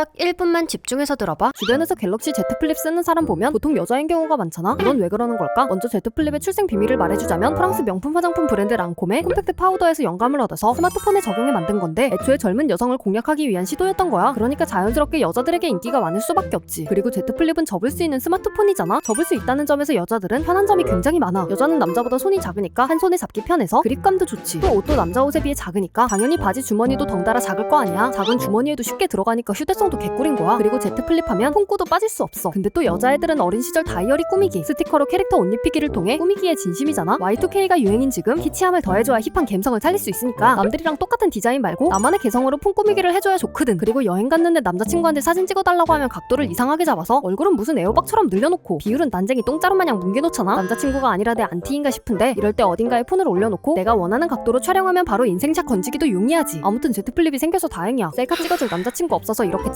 딱 1분만 집중해서 들어봐. 주변에서 갤럭시 Z 플립 쓰는 사람 보면 보통 여자인 경우가 많잖아. 이건 왜 그러는 걸까? 먼저 Z 플립의 출생 비밀을 말해주자면 프랑스 명품 화장품 브랜드 랑콤의 콤팩트 파우더에서 영감을 얻어서 스마트폰에 적용해 만든 건데 애초에 젊은 여성을 공략하기 위한 시도였던 거야. 그러니까 자연스럽게 여자들에게 인기가 많을 수밖에 없지. 그리고 Z 플립은 접을 수 있는 스마트폰이잖아. 접을 수 있다는 점에서 여자들은 편한 점이 굉장히 많아. 여자는 남자보다 손이 작으니까 한 손에 잡기 편해서 그립감도 좋지. 또 옷도 남자 옷에 비해 작으니까 당연히 바지 주머니도 덩달아 작을 거 아니야. 작은 주머니에도 쉽게 들어가니까 휴대성 도 개꿀인 거야. 그리고 Z 플립하면 폰꾸도 빠질 수 없어. 근데 또 여자애들은 어린 시절 다이어리 꾸미기, 스티커로 캐릭터 옷 입히기를 통해 꾸미기에 진심이잖아. Y2K가 유행인 지금 키치함을 더해줘야 힙한 감성을 살릴 수 있으니까 남들이랑 똑같은 디자인 말고 나만의 개성으로 폰 꾸미기를 해줘야 좋거든. 그리고 여행 갔는데 남자친구한테 사진 찍어달라고 하면 각도를 이상하게 잡아서 얼굴은 무슨 에어박처럼 늘려놓고 비율은 난쟁이 똥자루 마냥 뭉개놓잖아. 남자친구가 아니라 내 안티인가 싶은데 이럴 때 어딘가에 폰을 올려놓고 내가 원하는 각도로 촬영하면 바로 인생샷 건지기도 용이하지. 아무튼 Z 플립이 생겨서 다행이야. 셀카 찍어줄 남자친구 없어서 이렇게